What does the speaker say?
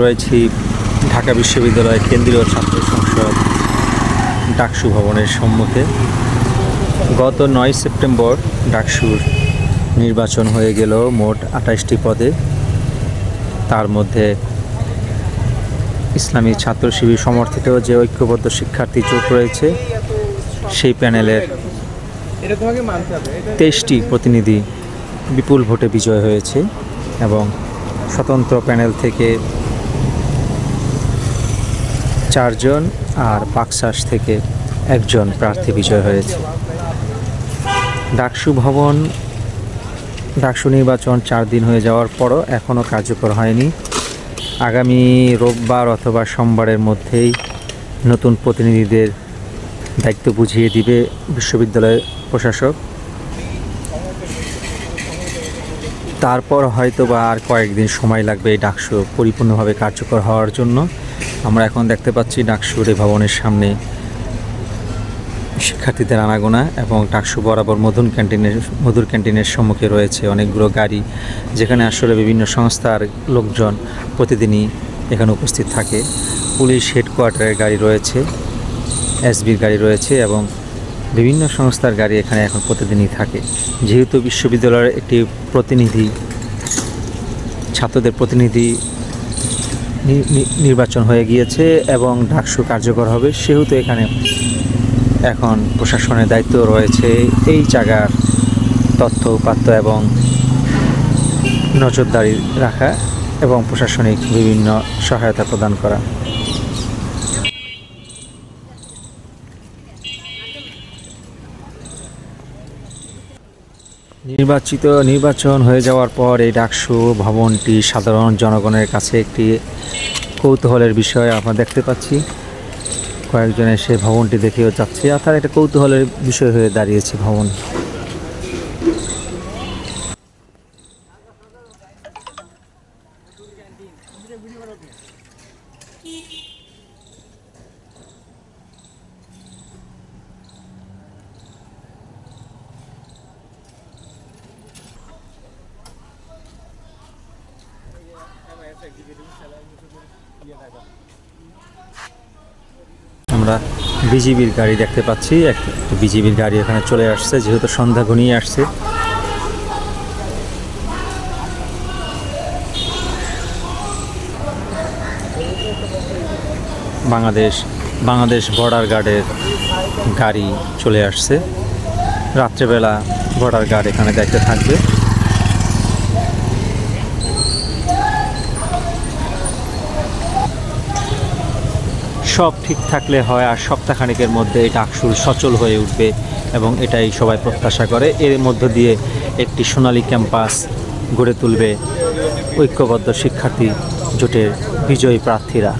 রয়েছি ঢাকা বিশ্ববিদ্যালয় কেন্দ্রীয় ছাত্র সংসদ ডাকসু ভবনের সম্মুখে। গত নয় সেপ্টেম্বর ডাকসুর নির্বাচন হয়ে গেল মোট আঠাশটি পদে। তার মধ্যে ইসলামী ছাত্র শিবির সমর্থিত যে ঐক্যবদ্ধ শিক্ষার্থী জোট রয়েছে, সেই প্যানেলের তেইশটি প্রতিনিধি বিপুল ভোটে বিজয় হয়েছে এবং স্বতন্ত্র প্যানেল থেকে চারজন আর পাকশাস থেকে একজন প্রার্থী বিজয় হয়েছে। ডাকসু ভবন, ডাকসু নির্বাচন চার দিন হয়ে যাওয়ার পরও এখনও কার্যকর হয়নি। আগামী রোববার অথবা সোমবারের মধ্যেই নতুন প্রতিনিধিদের দায়িত্ব বুঝিয়ে দিবে বিশ্ববিদ্যালয়ের প্রশাসক। তারপর হয়তো বা আর কয়েকদিন সময় লাগবে এই ডাকসু পরিপূর্ণভাবে কার্যকর হওয়ার জন্য। আমরা এখন দেখতে পাচ্ছি ডাকসুর ভবনের সামনে শিক্ষার্থীদের আনাগোনা এবং ডাকসু বরাবর মধুর ক্যান্টিনের মধুর ক্যান্টিনের সম্মুখে রয়েছে অনেকগুলো গাড়ি, যেখানে আসলে বিভিন্ন সংস্থার লোকজন প্রতিদিনই এখানে উপস্থিত থাকে। পুলিশ হেডকোয়ার্টারের গাড়ি রয়েছে, এসবির গাড়ি রয়েছে এবং বিভিন্ন সংস্থার গাড়ি এখানে এখন প্রতিদিনই থাকে। যেহেতু বিশ্ববিদ্যালয়ের একটি প্রতিনিধি, ছাত্রদের প্রতিনিধি নির্বাচন হয়ে গিয়েছে এবং ডাকসু কার্যকর হবে, সেহেতু এখানে এখন প্রশাসনের দায়িত্ব রয়েছে এই জায়গার তথ্য, উপাত্ত এবং নজরদারি রাখা এবং প্রশাসনিক বিভিন্ন সহায়তা প্রদান করা। নির্বাচিত নির্বাচন হয়ে যাওয়ার পর এই ডাকসু ভবনটি সাধারণ জনগণের কাছে একটি কৌতূহলের বিষয় আমরা দেখতে পাচ্ছি। কয়েকজন এসে ভবনটি দেখেও যাচ্ছে। অর্থাৎ একটা কৌতূহলের বিষয় হয়ে দাঁড়িয়েছে ভবন। আমরা বিজিবির গাড়ি দেখতে পাচ্ছি। একটা বিজিবির গাড়ি এখানে চলে আসছে, যেহেতু সন্ধ্যা ঘনিয়ে আসছে। বাংলাদেশ বাংলাদেশ বর্ডার গার্ডের গাড়ি চলে আসছে। রাত্রেবেলা বর্ডার গার্ড এখানে দায়িত্বে থাকবে। সব ঠিক থাকলে হয় আর সপ্তাহখানিকের মধ্যে এই ডাকসুর সচল হয়ে উঠবে এবং এটাই সবাই প্রত্যাশা করে। এর মধ্য দিয়ে একটি সোনালী ক্যাম্পাস গড়ে তুলবে ঐক্যবদ্ধ শিক্ষার্থী জোটের বিজয়ী প্রার্থীরা।